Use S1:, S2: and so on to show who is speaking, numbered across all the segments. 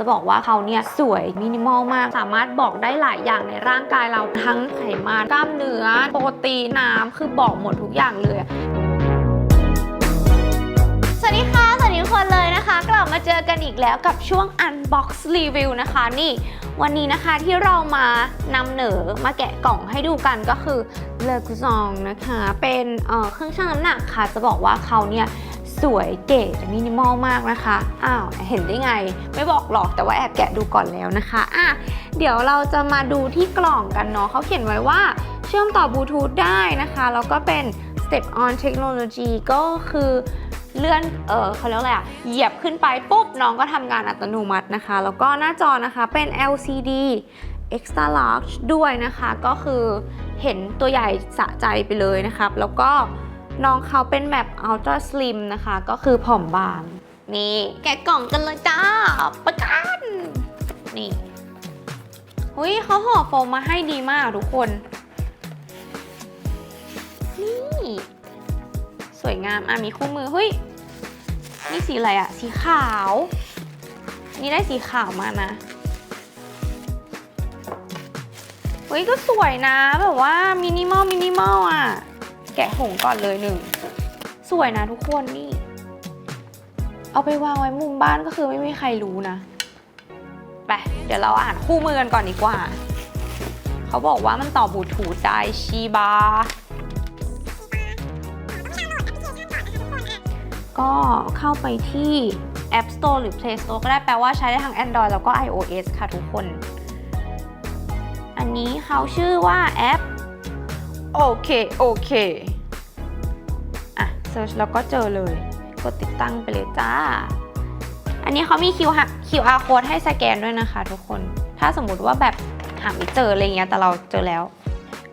S1: จะบอกว่าเขาเนี่ยสวยมินิมอลมาก สามารถบอกได้หลายอย่างในร่างกายเราทั้งไขมันกล้ามเนื้อโปรตีนน้ำคือบอกหมดทุกอย่างเลย สวัสดีค่ะ สวัสดีทุกคนเลยนะคะ กลับมาเจอกันอีกแล้วกับช่วง Unbox Review นะคะ นี่ วันนี้นะคะที่เรามานำเหนอมาแกะกล่องให้ดูกันก็คือเลอกุซองนะคะ เป็นเเครื่องชั่งน้ำหนักค่ะ จะบอกว่าเขาเนี่ย สวยเก๋แต่มินิมอลมากนะคะ อ้าวเห็นได้ไง ไม่บอกหรอกแต่ว่าแอบแกะดูก่อนแล้วนะคะอะเดี๋ยวเราจะมาดูที่กล่องกันเนาะเขาเขียนไว้ว่าเชื่อมต่อบลูทูธได้นะคะแล้วก็เป็น step on technology ก็คือเลื่อน เออเขาเรียกอะไรอะเหยียบขึ้นไปปุ๊บ น้องก็ทำงานอัตโนมัตินะคะ แล้วก็หน้าจอนะคะเป็น LCD extra large ด้วยนะคะ ก็คือเห็นตัวใหญ่สะใจไปเลยนะครับ แล้วก็ น้องเขาเป็นแบบ ultra slim นะคะ ก็คือผอมบาง นี่ แกะกล่องกันเลยจ้า ประกัน นี่หุยเขาห่อโฟมมาให้ดีมากทุกคน นี่ สวยงาม อะ มีคู่มือเฮ้ย นี่สีอะไรอะสีขาว นี่ได้สีขาวมานะเฮ้ยก็สวยนะแบบว่ามินิมอลมินิมอลอะ แกะหงก่อนเลยหนึ่งสวยนะทุกคนนี่ เอาไปวางไว้มุมบ้านก็คือไม่มีใครรู้นะไปเดี๋ยวเราอ่านคู่มือกันก่อนดีกว่า เขาบอกว่ามันต่อบลูทูธได้ชีบาก็เข้าไปที่ App Store หรือ Play Store ก็ได้แปลว่าใช้ได้ทั้ง Android แล้วก็ iOS ค่ะทุกคน อันนี้เขาชื่อว่าแอป โอเคโอเคอะเซิร์ชแล้วก็เจอเลย กดติดตั้งไปเลยจ้า อันนี้เขามี QR QR code ให้สแกนด้วยนะคะทุกคน ถ้าสมมุติว่าแบบหาไม่เจออะไรเงี้ยแต่เราเจอแล้ว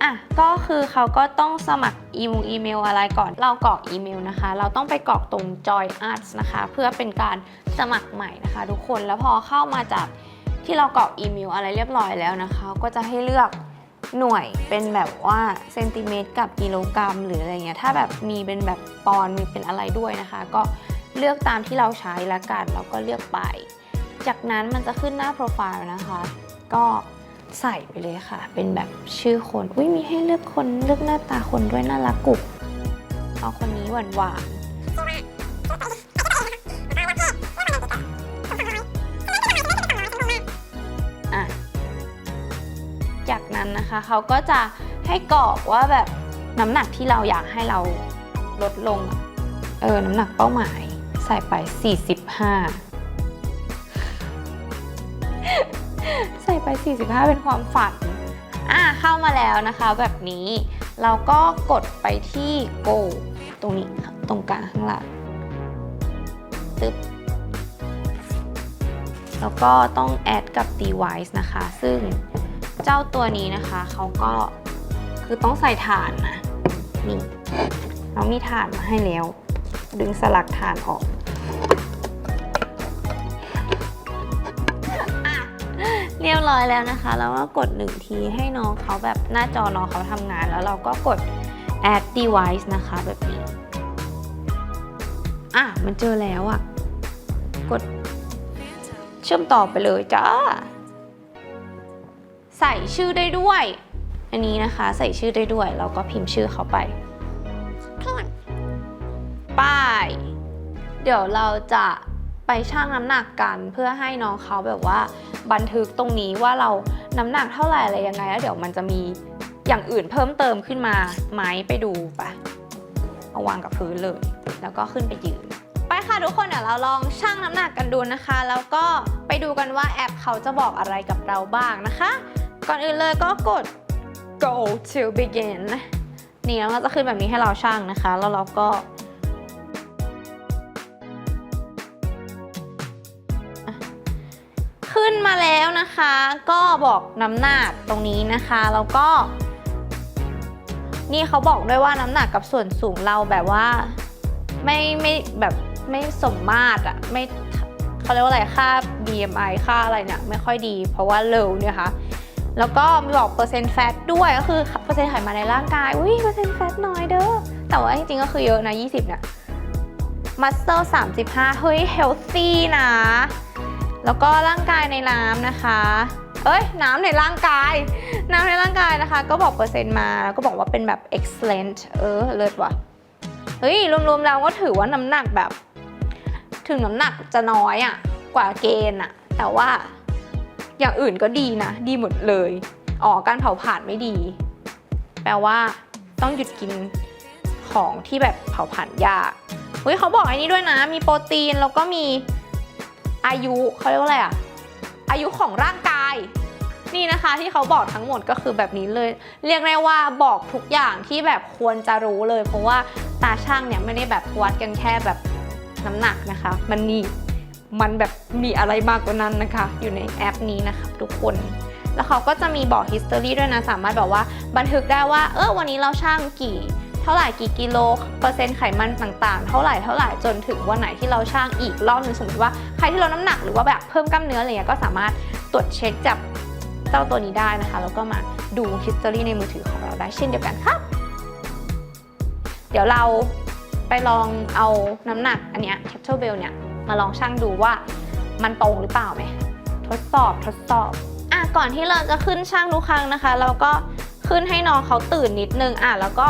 S1: อะก็คือเขาก็ต้องสมัครอีมงอีเมลอะไรก่อน เรากรอกอีเมลนะคะ เราต้องไปกรอกตรง Joy Arts นะคะ เพื่อเป็นการสมัครใหม่นะคะ ทุกคนแล้วพอเข้ามาจากที่เรากรอกอีเมลอะไรเรียบร้อยแล้วนะคะ ก็จะให้เลือก หน่วยเป็นแบบว่าเซนติเมตรกับกิโลกรัม หรืออะไรเงี้ยถ้าแบบมีเป็นแบบปอนมีเป็นอะไรด้วยนะคะ ก็เลือกตามที่เราใช้ละกันแล้วก็เลือกไป จากนั้นมันจะขึ้นหน้าโปรไฟล์นะคะ ก็ใส่ไปเลยค่ะ เป็นแบบชื่อคน อุ้ยมีให้เลือกคนเลือกหน้าตาคนด้วยน่ารักกุบเอาคนนี้หวานหวานๆ นะคะเขาก็จะให้กรอกว่าแบบน้ำหนักที่เราอยากให้เราลดลง เออ น้ำหนักเป้าหมายใส่ไป 45 ใส่ไป 45 เป็นความฝัน อะเข้ามาแล้วนะคะแบบนี้ เราก็กดไปที่ go ตรงนี้ตรงกลางข้างหลังตึ๊บแล้วก็ต้อง add กับ device นะคะ ซึ่ง เจ้าตัวนี้นะคะเขาก็คือต้องใส่ฐานนะนี่เรามีฐานมาให้แล้ว ดึงสลักฐานออกเรียบร้อยแล้วนะคะ แล้วก็กดหนึ่งทีให้น้องเขาแบบหน้าจอน้องเขาทำงาน แล้วเราก็กด add device นะคะแบบนี้ อะ มันเจอแล้วอะ กดเชื่อมต่อไปเลยจ้า ใส่ชื่อได้ด้วย อันนี้นะคะใส่ชื่อได้ด้วย เราก็พิมพ์ชื่อเขาไปป้าย เดี๋ยวเราจะไปชั่งน้ำหนักกันเพื่อให้น้องเขาแบบว่า บันทึกตรงนี้ว่าเราน้ำหนักเท่าไหร่อะไรยังไงแล้วเดี๋ยวมันจะมีอย่างอื่นเพิ่มเติมขึ้นมาไหมไปดูไปะเอาวางกับพื้นเลย แล้วก็ขึ้นไปยืน ไปค่ะทุกคนเดี๋ยวเราลองชั่งน้ำหนักกันดูนะคะ แล้วก็ไปดูกันว่าแอปเขาจะบอกอะไรกับเราบ้างนะคะ ก่อนอื่นเลยก็กด go to begin นี่แล้วมันจะขึ้นแบบนี้ให้เราชั่งนะคะ แล้วเราก็ขึ้นมาแล้วนะคะ ก็บอกน้ำหนักตรงนี้นะคะ แล้วก็ นี่เขาบอกด้วยว่าน้ำหนักกับส่วนสูงเราแบบว่า ไม่ไม่แบบไม่สมมาตรอะไม่เขาเรียกว่าอะไรค่า BMI ค่าอะไรเนี่ยไม่ค่อยดี เพราะว่า low เนี่ยค่ะ แล้วก็มีบอกเปอร์เซ็นต์แฟตด้วยก็คือเปอร์เซ็นต์ไขมันในร่างกาย อุ้ยเปอร์เซ็นต์แฟตน้อยเด้อ แต่ว่าจริงๆก็คือเยอะนะ 20เนี่ยมัสเซล35 เฮ้ยเฮลตี้นะ แล้วก็ร่างกายในน้ำนะคะ เอ้ย น้ำในร่างกาย น้ำในร่างกายนะคะ ก็บอกเปอร์เซ็นต์มาแล้วก็บอกว่าเป็นแบบ excellent เออ เลิศว่ะ เฮ้ย รวมๆแล้วก็ถือว่าน้ำหนักแบบ ถึงน้ำหนักจะน้อยอะ่ะ กว่าเกณฑ์อะ่ะ แต่ว่า อย่างอื่นก็ดีนะ ดีหมดเลย อ๋อ การเผาผลาญไม่ดี แปลว่าต้องหยุดกินของที่แบบเผาผลาญยากเฮ้ยเขาบอกไอ้นี้ด้วยนะ มีโปรตีนแล้วก็มีอายุเขาเรียกว่าอะไรอะอายุของร่างกาย นี่นะคะที่เขาบอกทั้งหมดก็คือแบบนี้เลย เรียกได้ว่าบอกทุกอย่างที่แบบควรจะรู้เลย เพราะว่าตาช่างเนี่ยไม่ได้แบบวัดกันแค่แบบน้ำหนักนะคะ มันนี่ มันแบบมีอะไรมากกว่านั้นนะคะ อยู่ในแอปนี้นะคะทุกคน แล้วเขาก็จะมีบอก history ด้วยนะ สามารถแบบว่าบันทึกได้ว่า เออวันนี้เราช่างกี่เท่าไหร่กี่กิโลเปอร์เซ็นต์ไขมันต่างๆ เท่าไหร่เท่าไหร่จนถึงวันไหนที่เราช่างอีกรอบหนึงสมมติว่าใครที่ลดน้ำหนักหรือว่าแบบเพิ่มกล้ามเนื้ออะไรเงี้ยก็สามารถตรวจเช็คจากเจ้าตัวนี้ได้นะคะ แล้วก็มาดู history ในมือถือของเราได้เช่นเดียวกันครับ เดี๋ยวเราไปลองเอาน้ำหนักอันเนี้ย kettlebell เนี่ย มาลองช่างดูว่ามันตรงหรือเปล่าไหม ทดสอบทดสอบ อะก่อนที่เราจะขึ้นช่างทุกครั้งนะคะ เราก็ขึ้นให้น้องเขาตื่นนิดนึงอะแล้วก็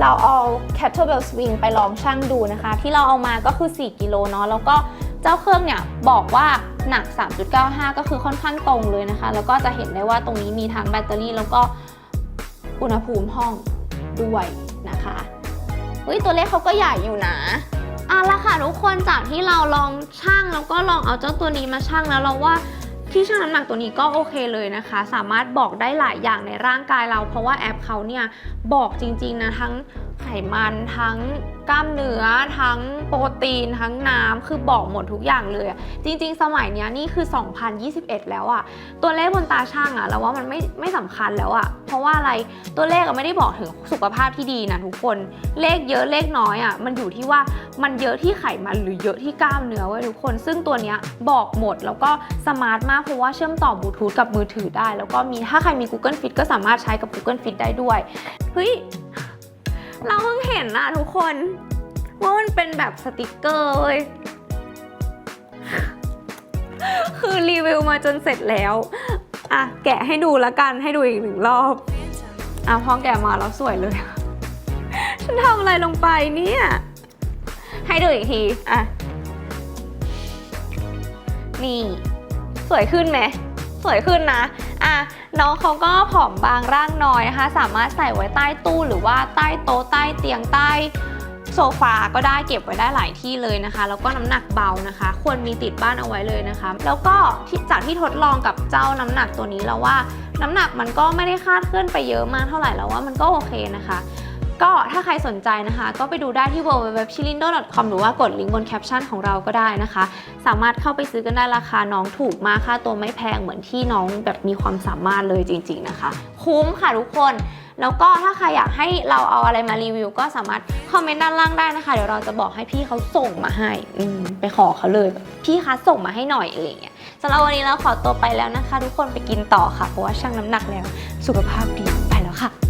S1: เราเอา kettlebell swing ไปลองชั่งดูนะคะ ที่เราเอามาก็คือ 4 กิโลเนาะแล้วก็เจ้าเครื่องเนี่ยบอกว่าหนัก 3.95 ก็คือค่อนข้างตรงเลยนะคะ แล้วก็จะเห็นได้ว่าตรงนี้มีทั้งแบตเตอรี่ แล้วก็อุณหภูมิห้องด้วยนะคะเฮ้ยตัวเลขเขาก็ใหญ่อยู่นะ อะละค่ะทุกคนจากที่เราลองชั่งแล้วก็ลองเอาเจ้าตัวนี้มาชั่งแล้วเราว่าที่ชั่งน้ำหนักตัวนี้ก็โอเคเลยนะคะ สามารถบอกได้หลายอย่างในร่างกายเรา เพราะว่าแอปเขาเนี่ยบอกจริงๆนะทั้งไขมันทั้ง กล้ามเนื้อทั้งโปรตีนทั้งน้ำคือบอกหมดทุกอย่างเลย จริง ๆ สมัยเนี้ยนี่คือ 2021 แล้วอะตัวเลขบนตาช่างอะเราว่ามันไม่ไม่สำคัญแล้วอะเพราะว่าอะไรตัวเลขอะไม่ได้บอกถึงสุขภาพที่ดีนะทุกคนเลขเยอะเลขน้อยอะมันอยู่ที่ว่ามันเยอะที่ไขมันหรือเยอะที่กล้ามเนื้อไว้ทุกคน ซึ่งตัวเนี้ยบอกหมดแล้วก็สมาร์ทมากเพราะว่าเชื่อมต่อบลูทูธกับมือถือได้ แล้วก็มีถ้าใครมี Google Fit ก็สามารถใช้กับ Google Fit ได้ด้วยเฮ้ย เราเพิ่งเห็นนะทุกคน ว่ามันเป็นแบบสติกเกอร์เว้ยคือรีวิวมาจนเสร็จแล้ว อะ แกะให้ดูแล้วกันให้ดูอีกหนึ่งรอบ อะพอแกะมาแล้วสวยเลย ฉันทำอะไรลงไปเนี่ย ให้ดูอีกที อะ นี่ สวยขึ้นไหม สวยขึ้นนะ อะน้องเขาก็ผอมบางร่างน้อยนะคะ สามารถใส่ไว้ใต้ตู้หรือว่าใต้โต๊ะใต้เตียงใต้โซฟาก็ได้เก็บไว้ได้หลายที่เลยนะคะ แล้วก็น้ำหนักเบานะคะ ควรมีติดบ้านเอาไว้เลยนะคะ แล้วก็จากที่ทดลองกับเจ้าน้ำหนักตัวนี้แล้วว่า น้ำหนักมันก็ไม่ได้คาดเคลื่อนไปเยอะมากเท่าไหร่แล้วว่ามันก็โอเคนะคะ ก็ถ้าใครสนใจนะคะ ก็ไปดูได้ที่ www.chilindo.com หรือว่ากดลิงก์บนแคปชั่นของเราก็ได้นะคะ สามารถเข้าไปซื้อกันได้ราคาน้องถูกมากค่าตัวไม่แพงเหมือนที่น้องแบบมีความสามารถเลยจริง ๆนะคะ คุ้มค่ะทุกคน แล้วก็ถ้าใครอยากให้เราเอาอะไรมารีวิว ก็สามารถคอมเมนต์ด้านล่างได้นะคะ เดี๋ยวเราจะบอกให้พี่เขาส่งมาให้อืไปขอเขาเลยแบบพี่คะส่งมาให้หน่อยอะไรอย่างเงี้ยสำหรับวันนี้เราขอตัวไปแล้วนะคะ ทุกคนไปกินต่อค่ะเพราะว่าชั่งน้ำหนักแล้ว สุขภาพดีไปแล้วค่ะ